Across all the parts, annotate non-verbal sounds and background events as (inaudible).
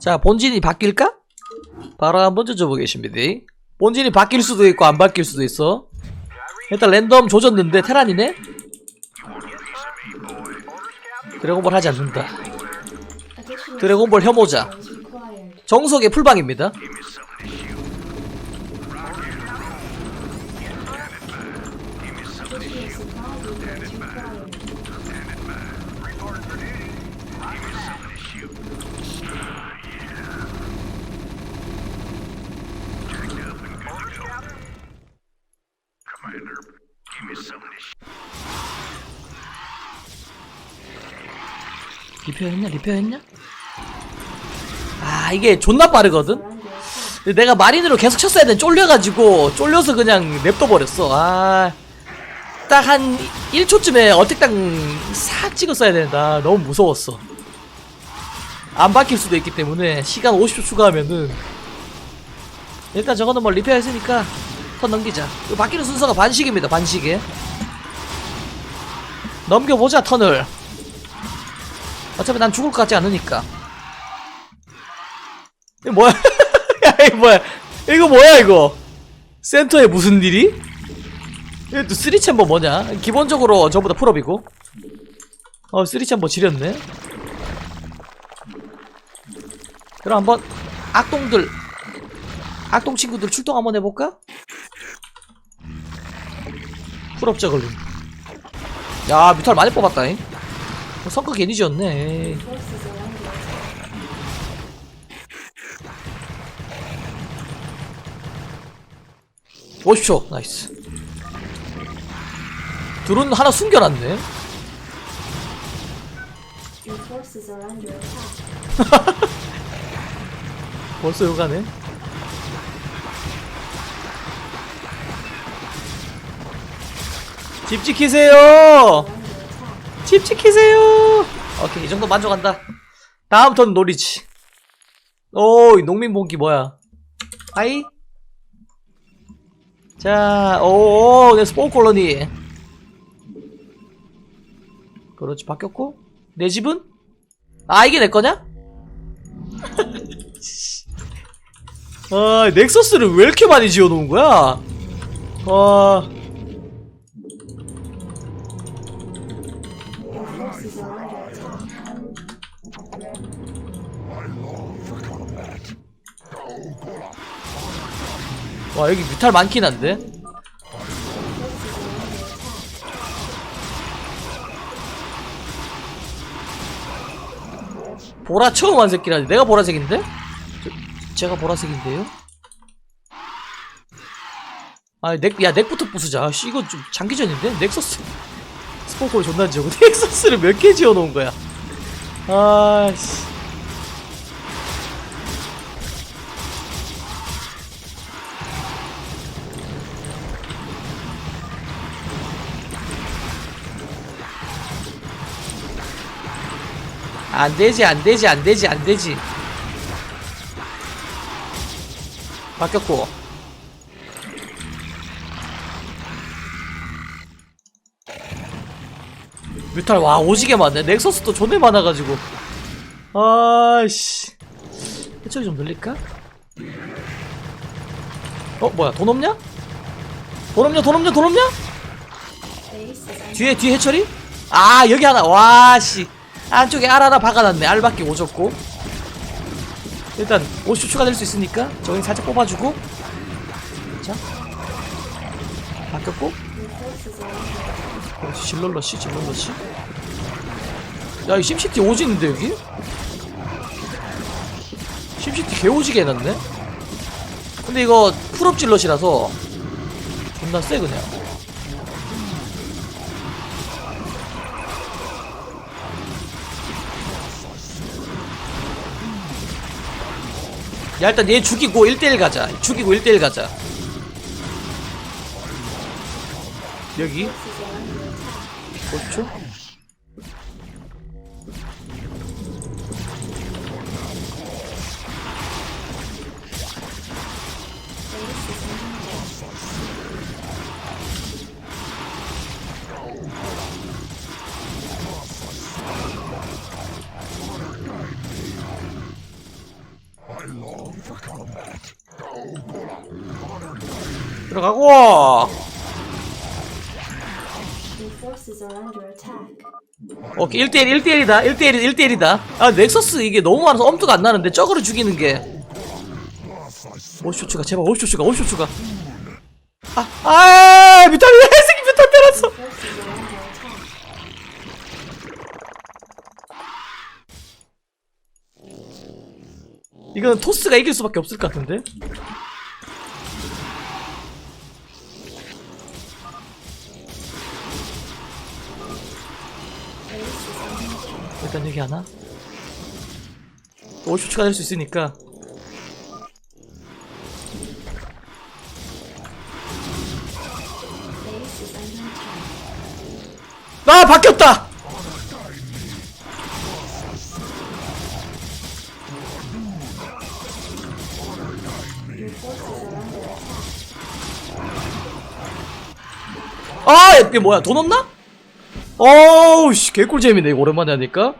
자, 본진이 바뀔까? 바로 한번 져보겠습니다. 본진이 바뀔 수도 있고 안 바뀔 수도 있어. 일단 랜덤 조졌는데 테란이네? 드래곤볼 하지 않는다. 드래곤볼 혐오자. 정석의 풀방입니다. 리페어했냐? 리페어했냐? 아 이게 존나 빠르거든? 내가 마린으로 계속 쳤어야 돼 쫄려가지고 쫄려서 그냥 냅둬버렸어 아 딱 한 1초쯤에 어택당 싹 찍었어야 된다 너무 무서웠어 안 바뀔 수도 있기 때문에 시간 50초 추가하면은 일단 저거는 뭐 리페어 했으니까 턴 넘기자 바뀌는 순서가 반식입니다 반식에 넘겨보자 턴을 어차피 난 죽을 것 같지 않으니까. 이거 뭐야? (laughs) 야, 이거 뭐야? 이거 뭐야, 이거? 센터에 무슨 일이? 이거 또 쓰리 챔버 뭐냐? 기본적으로 전부 다 풀업이고. 어, 쓰리 챔버 지렸네. 그럼 한번 악동들, 악동 친구들 출동 한번 해볼까? 풀업 저걸로. 야, 뮤탈 많이 뽑았다잉. 어, 성과 괜히 지었네. 오십초 나이스. 둘은 하나 숨겨놨네. (laughs) 벌써 요가네. 집 지키세요. 집 지키세요. 오케이 이 정도 만족한다. 다음 턴 놀이지. 오, 이 농민 봉기 뭐야? 하이. 자, 오, 오, 내 스포 콜로니. 그렇지 바뀌었고 내 집은? 아 이게 내 거냐? (laughs) 아 넥서스를 왜 이렇게 많이 지어놓은 거야? 와. 와 여기 뮤탈 많긴 한데 보라 처음 한 새끼라니 내가 보라색인데? 저, 제가 보라색인데요? 아, 넥, 야, 넥부터 부수자. 씨, 이거 좀 장기전인데? 넥서스. 스포콜 존나 지어고 (laughs) 넥서스를 몇 개 지어놓은 거야. 아, 씨. 안 되지, 안 되지, 안 되지, 안 되지. 바뀌었고. 뮤탈, 와, 오지게 많네. 넥서스도 존내 많아가지고. 아씨. 해처리 좀 늘릴까? 어, 뭐야, 돈 없냐? 돈 없냐, 돈 없냐, 돈 없냐? 뒤에, 뒤에 해처리? 아, 여기 하나, 와, 씨. 안쪽에 알 하나 박아놨네. 알밖에 오졌고. 일단 50초 추가될 수 있으니까 저기 살짝 뽑아주고. 자. 바뀌었고. Your forces are under attack. 그렇지, 질럴러시, 질럴러시. 야, 이 심시티 오지는데, 여기? 심시티 개오지게 해놨네? 근데 이거 풀업 질럿이라서 존나 세, 그냥. 야, 일단 얘 죽이고 1대1 가자. 죽이고 1대1 가자. 여기. Under 들어가고. 오케이 1대1 1대1이다 1대1 1대1이다. 아 넥서스 이게 너무 많아서 엄두가 안 나는데 저거를 죽이는 게. 오쇼츠가 제발 오쇼츠가 오쇼츠가. 아, 아 미탈이 새끼 미탈 때렸어. 이거는 토스가 이길 수밖에 없을 것 같은데 여기 하나 오쇼츠가 될 수 있으니까. 아 바뀌었다. 아 이게 뭐야 돈 없나? 어우 씨 개꿀잼이네 이거 오랜만에 하니까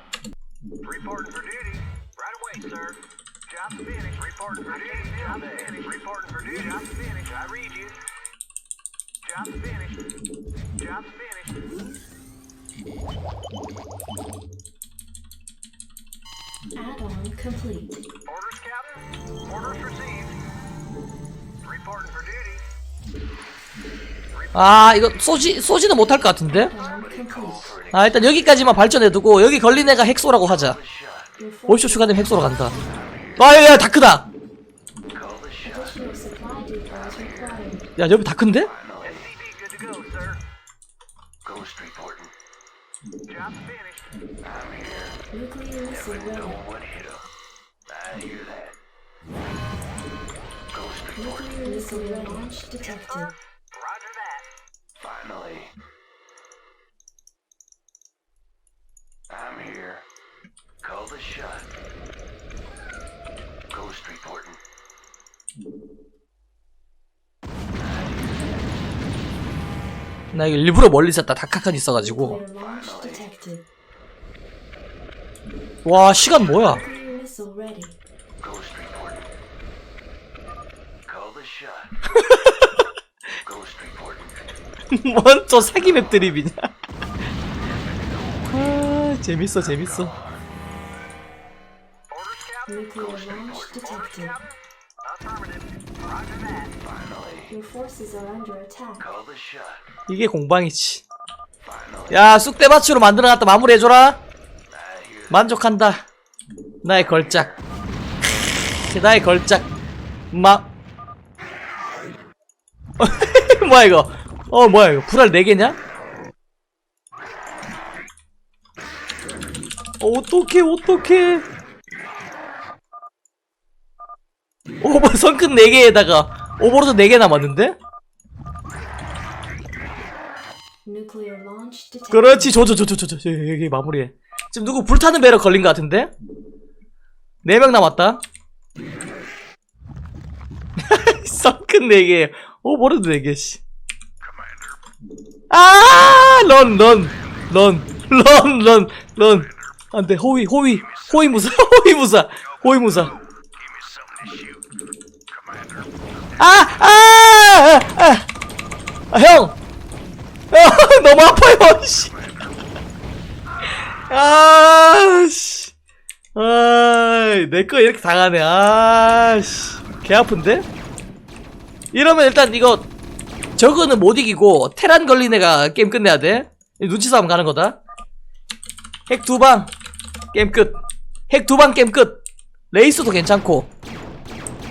아 이거 쏘지 쏘지는 못할 것 같은데. 아 일단 여기까지만 발전해두고 여기 걸린 애가 핵소라고 하자 Your forces 오쇼 추가되면 핵소로 간다 아야 다크다. 야 여기 다크인데? 나 이거 일부러 멀리 쐈다 다카칸 있어가지고. 와 시간 뭐야 Nuclear missile ready. Ghost reporting. Call the shot. Ghost reporting. 뭔또 사기 맵 드립이냐 아 재밌어 재밌어. 이게 공방이지. 야 쑥대밭으로 만들어놨다 마무리해줘라 만족한다 나의 걸작 크, 나의 걸작 마 뭐야 이거 어 뭐야 이거 불알 4개냐? 어, 어떡해 어떡해 오버 선끝 4개에다가 오버로드 4개 남았는데? Nuclear launch detected. 그렇지 저저 저 저 저 여기 마무리해 지금 누구 불타는 배로 걸린 것 같은데? 4명 남았다 썩큰 4개 오버로드 4개 씨 아! 런, 런, 런, 런, 런, 런. 안 돼, 호위, 호위, 호위 무사, (laughs) 호위 무사, 호위 무사. 아! 아! 아! 아! 아, 형! 아, (laughs) 너무 아파요, 씨. 아, 씨. 아, 내거 이렇게 당하네. 아, 씨. 개 아픈데? 이러면 일단 이거 저거는 못 이기고 테란 걸린 애가 게임 끝내야 돼. 눈치 싸움 가는 거다. 핵 두 방 게임 끝. 핵 두 방 게임 끝. 레이스도 괜찮고.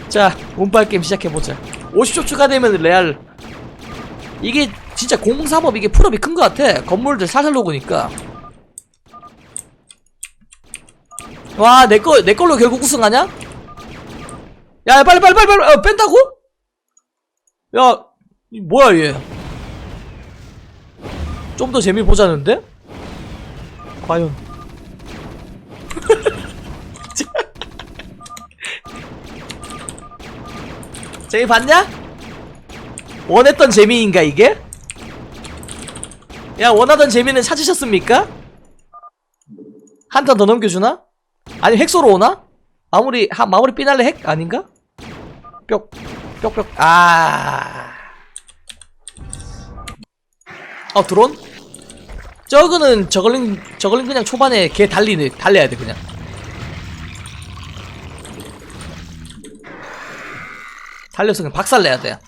자, 운빨 게임 시작해 보자. 50초 추가되면 레알. 이게 진짜 공사업 이게 풀업이 큰 것 같아. 건물들 살살 녹으니까. 와, 내 거, 내 걸로 결국 우승하냐? 야, 야, 빨리, 빨리, 빨리, 빨리, 어, 뺀다고? 야, 이 뭐야, 얘. 좀 더 재미 보자는데? 과연. (laughs) 재미 봤냐? 원했던 재미인가, 이게? 야, 원하던 재미는 찾으셨습니까? 한 턴 더 넘겨주나? 아니, 핵소로 오나? 마무리 하, 마무리 피날레 핵 아닌가? 뿅 뿅뿅 아. 어 드론? 저거는 저걸링 저걸링 그냥 초반에 걔 달리네 달려야 돼 그냥. 달려서 그냥 박살 내야 돼.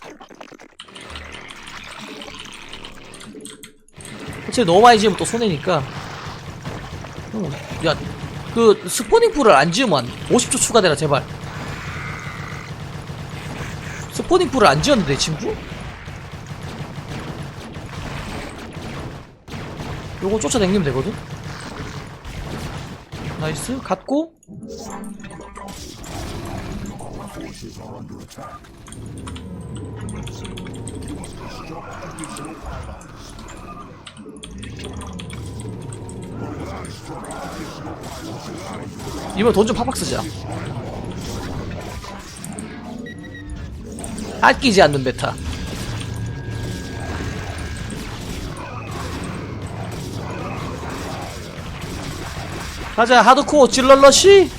어차피 너무 많이 지으면 또 손해니까. 어, 야, 그 스포닝 풀을 안 지으면 50초 추가되라 제발. 스포닝 풀을 안 지었는데 친구? 요거 쫓아다니면 되거든? 나이스 갔고 이번 돈 좀 팍팍 쓰자. 아끼지 않는 베타. 가자 하드코어 질러러시.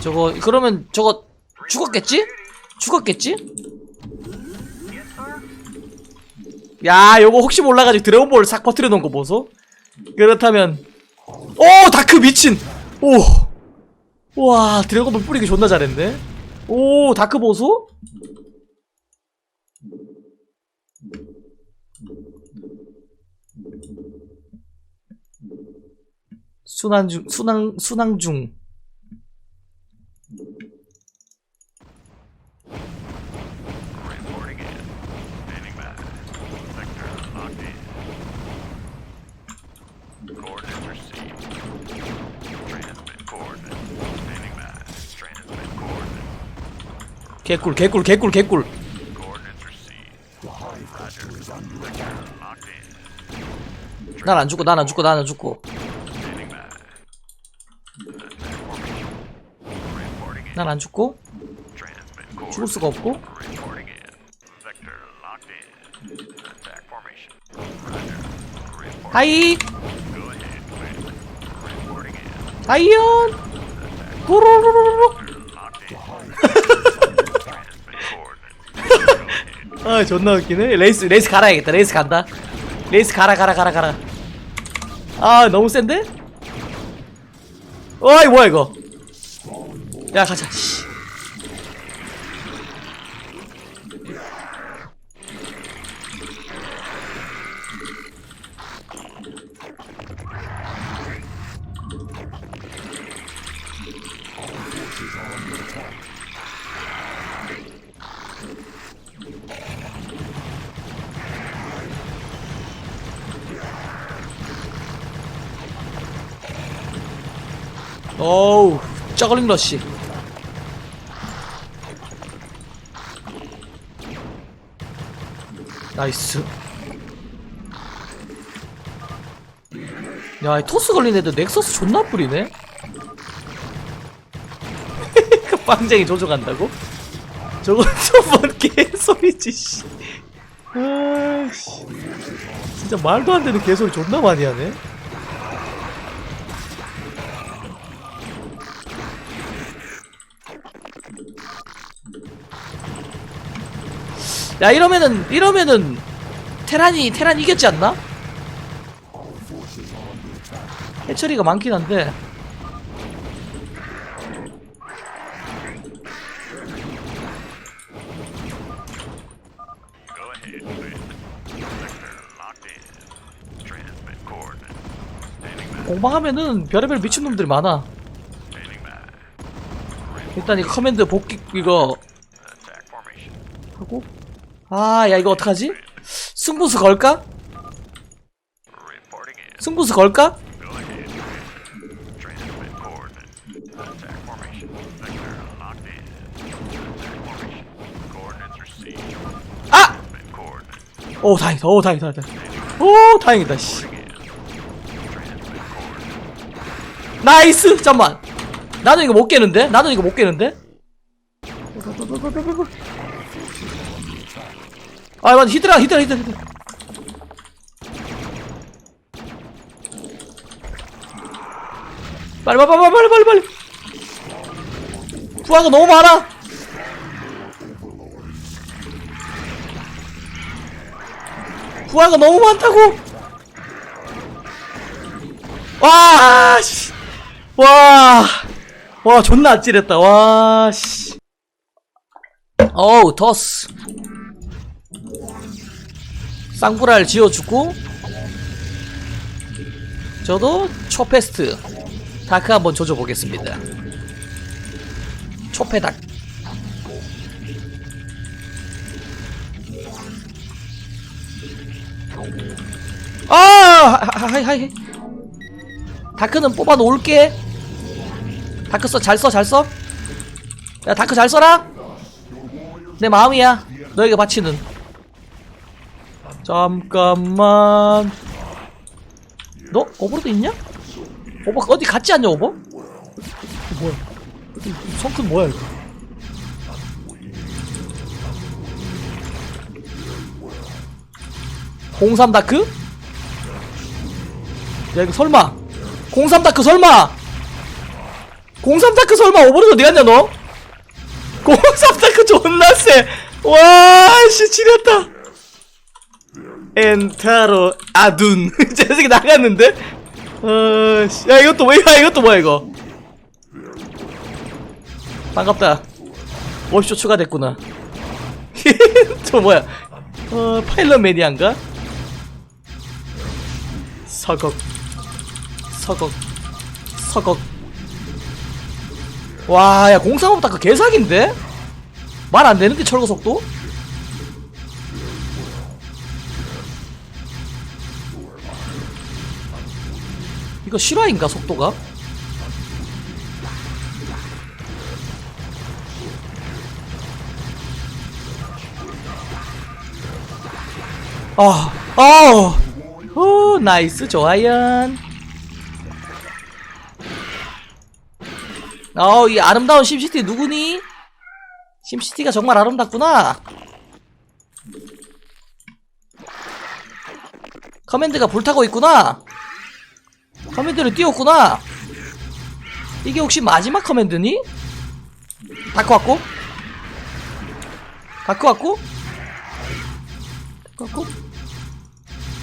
저거 그러면 저거 죽었겠지? 죽었겠지? 야 요거 혹시 몰라가지고 드래곤볼 싹 퍼뜨려 놓은 거 보소. 그렇다면 오 다크 미친! 오 와 드래곤볼 뿌리기 존나 잘했네. 오 다크 보소? 순환 중 순항 순항 중 개꿀 개꿀 개꿀 개꿀. 난 안 죽고 난 안 죽고 난 안 죽고. 난 안 죽고 죽을. 수가 없고. 하이. 하이연 도로로로로 아 존나 웃기네. 레이스 레이스 갈아야겠다. 레이스 간다. 레이스 가라 가라 가라 가라 아 너무 센데? 어이 뭐야 이거? 야 가자 어우 저글링 러쉬. 나이스. 야이 토스 걸린 애들 넥서스 존나 뿌리네? 그 (laughs) 빵쟁이 조종한다고? 저건 (laughs) 저번 개소리지 씨. 아씨. 진짜 말도 안 되는 개소리 존나 많이 하네 야 이러면은 이러면은 테란이 테란 이겼지 않나? 해처리가 많긴 한데. 공방하면은 별의별 미친놈들이 많아. 일단 이거 커맨드 복귀 이거. 하고 아 야 이거 어떡하지? 승부수 걸까? 승부수 걸까? 아! 오 다행이다 오 다행이다 다행이다 오 다행이다 씨. 나이스 잠만 나는 이거 못 깨는데? 나는 이거 못 깨는데? 아 맞아 히드라 히드라 히드라 히드라 빨리 빨리 빨리 빨리 빨리 빨리 부하가 너무 많아 부하가 너무 많다고 와 씨. 와, 와, 존나 아찔했다. 와, 씨. 어우, 더스. 쌍브랄 지어주고, 저도 초페스트. 다크 한번 조져보겠습니다. 초페닥. 아! 하이, 하이. 다크는 뽑아 놓을게. 다크 써, 잘 써, 잘 써. 야, 다크 잘 써라. 내 마음이야. 너에게 바치는. 잠깐만. 너 오버로드 있냐? 오버 어디 갔지 않냐 오버? 이거 뭐야? 성큰 뭐야 이거? 공삼 다크? 야 이거 설마 공삼 다크 설마 공삼 다크 설마 오버로드 어디 갔냐 너? 공삼 다크 존나 세. 와씨 지렸다. 엔타로 아둔. (laughs) 저 새끼 나갔는데? 어씨. 야 이것도 뭐야 이것도 뭐야 이거? 반갑다. 50초 추가됐구나. (laughs) 저 뭐야? 어 파일럿 매니아인가? 서걱. 서걱. 서걱. 와야 공상업 다 그 개사기인데? 말 안되는데 철거 속도? 이거 실화인가 속도가? 아, 아, 오, 나이스 좋아요. 어, 이 아름다운 심시티 누구니? 심시티가 정말 아름답구나. 커맨드가 불타고 있구나. 커맨드를 띄웠구나. 이게 혹시 마지막 커맨드니? 다크 왔고? 다크 왔고? 다크 왔고?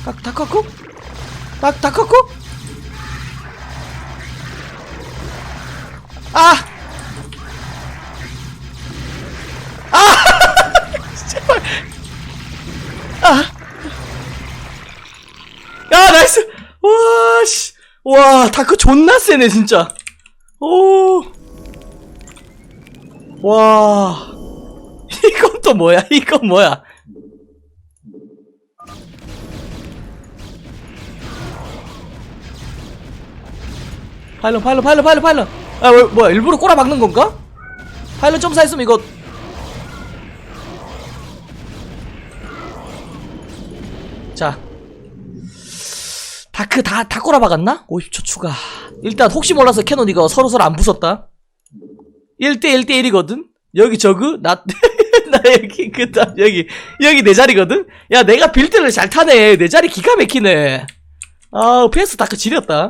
다크, 왔고? 다크, 다크 왔고? 아! 아! (laughs) 제발! 아! 야, 나이스! 와, 씨! 와, 다크 존나 세네, 진짜! 오! 와. (laughs) 이건 또 뭐야? (laughs) 이건 뭐야? 파일럿, 파일럿, 파일럿, 파일럿, 파일럿! 아, 왜, 뭐야, 일부러 꼬라 박는 건가? 파일럿 점사 했으면 이거. 자. 다크 다, 다 꼬라박았나? 50초 추가. 일단 혹시 몰라서 캐논 이거 서로서로 안 부쉈다. 1대1 대1이거든? 여기 저그? 나, (laughs) 나 여기, 그 다음, 여기, 여기 내 자리거든? 야, 내가 빌드를 잘 타네. 내 자리 기가 막히네. 아, 패스 다크 지렸다.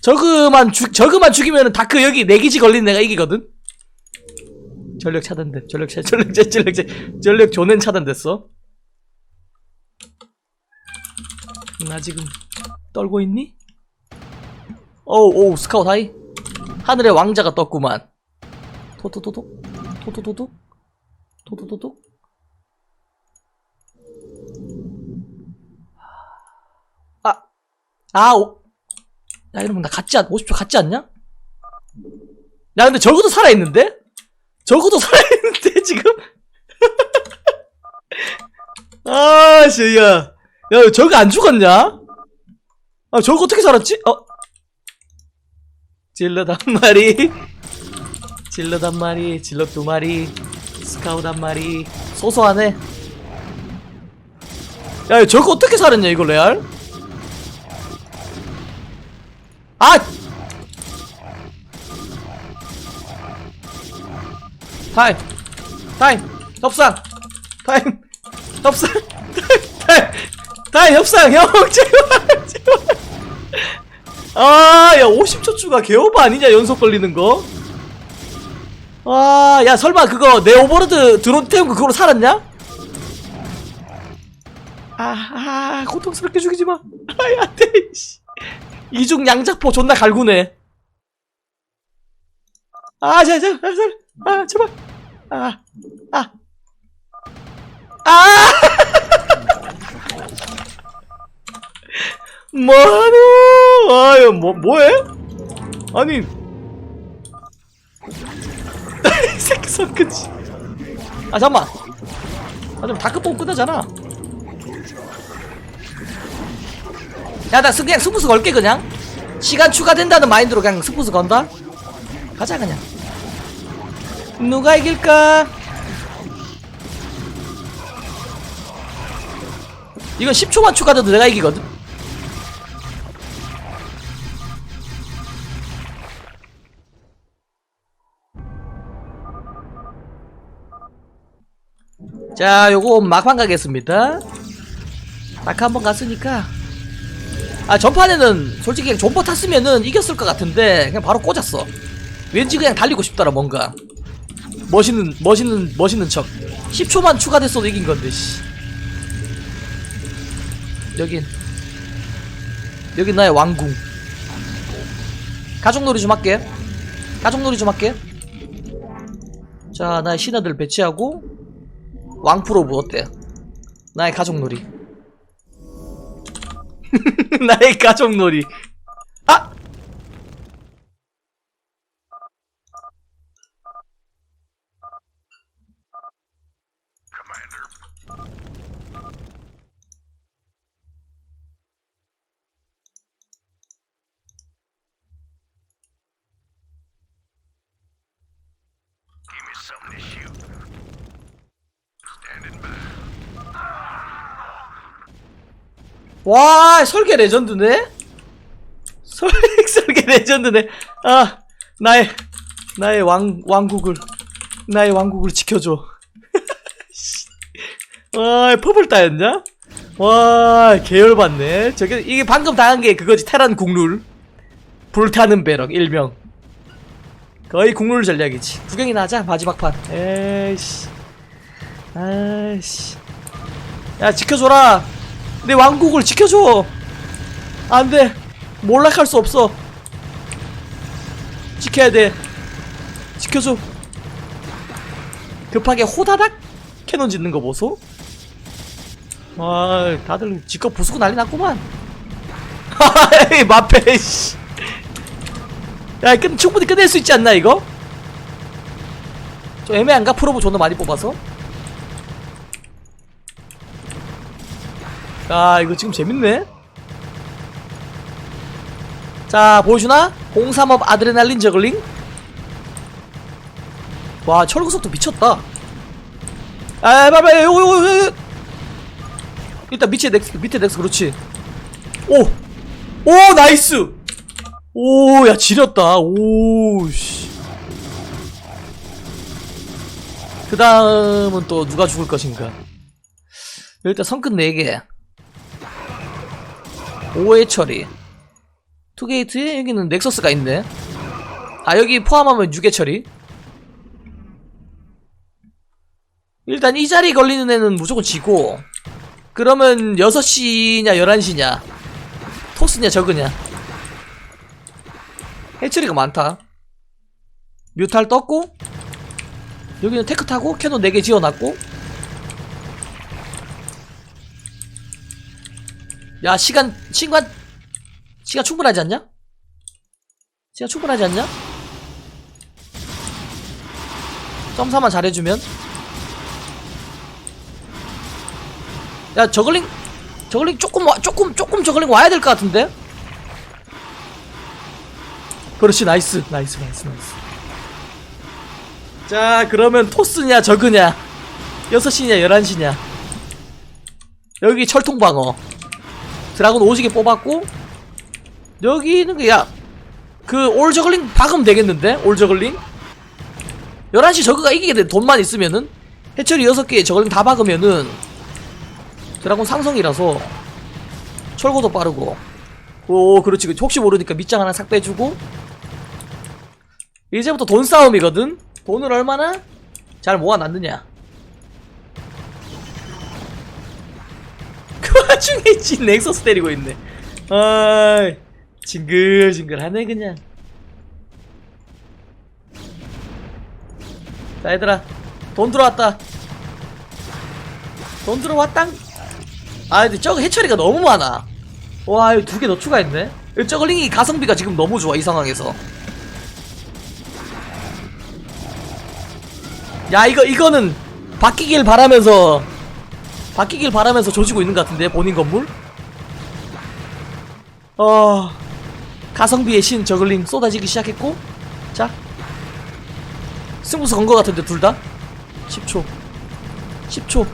저그만 죽, 저그만 죽이면은 다크 여기 내 기지 걸린 내가 이기거든? 전력 차단돼. 전력 차, 전력, 차, 전력, 차, 전력 조낸 차단됐어. 나 지금 떨고 있니? 오우 오우 스카우트 하이 하늘의 왕자가 떴구만 토토토톡 토토토톡 토토토톡 아! 아! 오. 야 이러면 나 같지 않 50초 같지 않냐? 야 근데 저거도 살아있는데? 저거도 (laughs) 살아있는데 지금? (laughs) 아씨 야 야, 저거 안 죽었냐? 아, 저거 어떻게 살았지? 어? 질럿 한 마리. 질럿 한 마리. 질럿 두 마리. 스카웃 한 마리. 소소하네. 야, 저거 어떻게 살았냐, 이거, 레알? 아! 하이. 타임 협상 타임 협상 타임 타임 협상 형 (laughs) 제발 제발 아야 50초 추가 개오버 아니냐 연속 걸리는 거 아, 야, 설마 그거 내 오버로드 드론 태운 거 그걸로 살았냐? 아, 아, 고통스럽게 죽이지 마. (laughs) 아, 야, 돼, 씨. 이중 양작포 존나 갈구네. 아, 자, 자, 자, 자, 아, 제발. 아, 아. 아! 뭐하노? 아유, 뭐, 뭐해? 아니, (laughs) 이 새끼 손끝이. 아, 잠깐만. 아, 좀 다크 뽑고 끝나잖아. 야, 나 스- 그냥 스무스 걸게, 그냥. 시간 추가된다는 마인드로 그냥 스무스 건다? 가자, 그냥. 누가 이길까? 이건 10초만 추가돼도 내가 이기거든? 자, 요거 막판 가겠습니다. 딱 한 번 갔으니까. 아, 전판에는 솔직히 그냥 존버 탔으면은 이겼을 것 같은데, 그냥 바로 꽂았어. 왠지 그냥 달리고 싶더라, 뭔가. 멋있는, 멋있는, 멋있는 척. 10초만 추가됐어도 이긴 건데, 씨. 여긴. 여긴 나의 왕궁. 가족놀이 좀 할게. 가족놀이 좀 할게. 자, 나의 신하들 배치하고, 왕프로브 어때? 나의 가족놀이. (laughs) 나의 가족놀이. 아! 와, 설계 레전드네? 설, (laughs) 설계 레전드네. 아, 나의, 나의 왕, 왕국을, 나의 왕국을 지켜줘. (laughs) 씨. 와, 퍼블 따였냐? 와, 계열받네. 저게, 이게 방금 당한 게 그거지, 테란 국룰. 불타는 배럭, 일명. 거의 국룰 전략이지. 구경이나 하자, 마지막 판. 에이씨. 아이씨. 야, 지켜줘라. 내 왕국을 지켜줘. 안 돼. 몰락할 수 없어. 지켜야 돼. 지켜줘. 급하게 호다닥 캐논 짓는 거 보소. 아, 다들 지껏 부수고 난리 났구만. (laughs) 하이, 마페, 씨. 야, 끝, 충분히 끝낼 수 있지 않나, 이거? 좀 애매한가? 프로브 존나 많이 뽑아서? 아 이거 지금 재밌네. 자 보여주나? 03업 아드레날린 저글링. 와 철구속도 미쳤다. 아 빨리 요거 요거 요거. 일단 밑에 넥스 밑에 넥스 그렇지. 오! 오 나이스! 오 야 지렸다. 오씨. 그 다음은 또 누가 죽을 것인가? 일단 성끝 4개 5회 처리. 투게이트에 여기는 넥서스가 있네. 아 여기 포함하면 6회 처리. 일단 이 자리 걸리는 애는 무조건 지고. 그러면 6시냐 11시냐? 토스냐 저그냐? 해처리가 많다. 뮤탈 떴고 여기는 테크 타고 캐논 4개 지어놨고 야 시간 시간 시간 충분하지 않냐? 시간 충분하지 않냐? 점사만 잘해주면? 야 저글링 저글링 조금 와, 조금 조금 저글링 와야 될 것 같은데? 그렇지 나이스 나이스 나이스 나이스. 자 그러면 토스냐 저그냐? 6시냐 11시냐? 여기 철통방어 드라군 오지게 뽑았고 여기는 그야 그 올저글링 박으면 되겠는데? 올저글링? 11시 저그가 이기게 돼. 돈만 있으면은. 해처리 6개 저걸링 다 박으면은 드라곤 상성이라서 철거도 빠르고. 오 그렇지. 혹시 모르니까 밑장 하나 싹 빼주고. 이제부터 돈 싸움이거든? 돈을 얼마나 잘 모아놨느냐 와중에 진 넥서스 때리고 있네. 아이 징글징글하네 그냥. 자 얘들아. 돈 들어왔다. 돈 들어왔당. 아 근데 저거 해처리가 너무 많아. 와 이거 두 개 더 추가했네. 이 저글링이 가성비가 지금 너무 좋아 이 상황에서. 야 이거 이거는 바뀌길 바라면서 바뀌길 바라면서 조지고 있는 것 같은데 본인 건물? 어 가성비의 신 저글링 쏟아지기 시작했고 자 승부수 건 것 같은데 둘 다? 10초. 10초.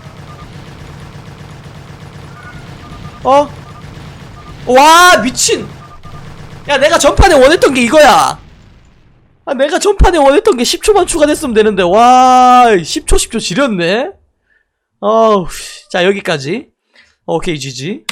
어? 와 미친! 야 내가 전판에 원했던 게 이거야! 아 내가 전판에 원했던 게 10초만 추가됐으면 되는데 와 10초 10초 지렸네 어우 자 여기까지. 오케이 GG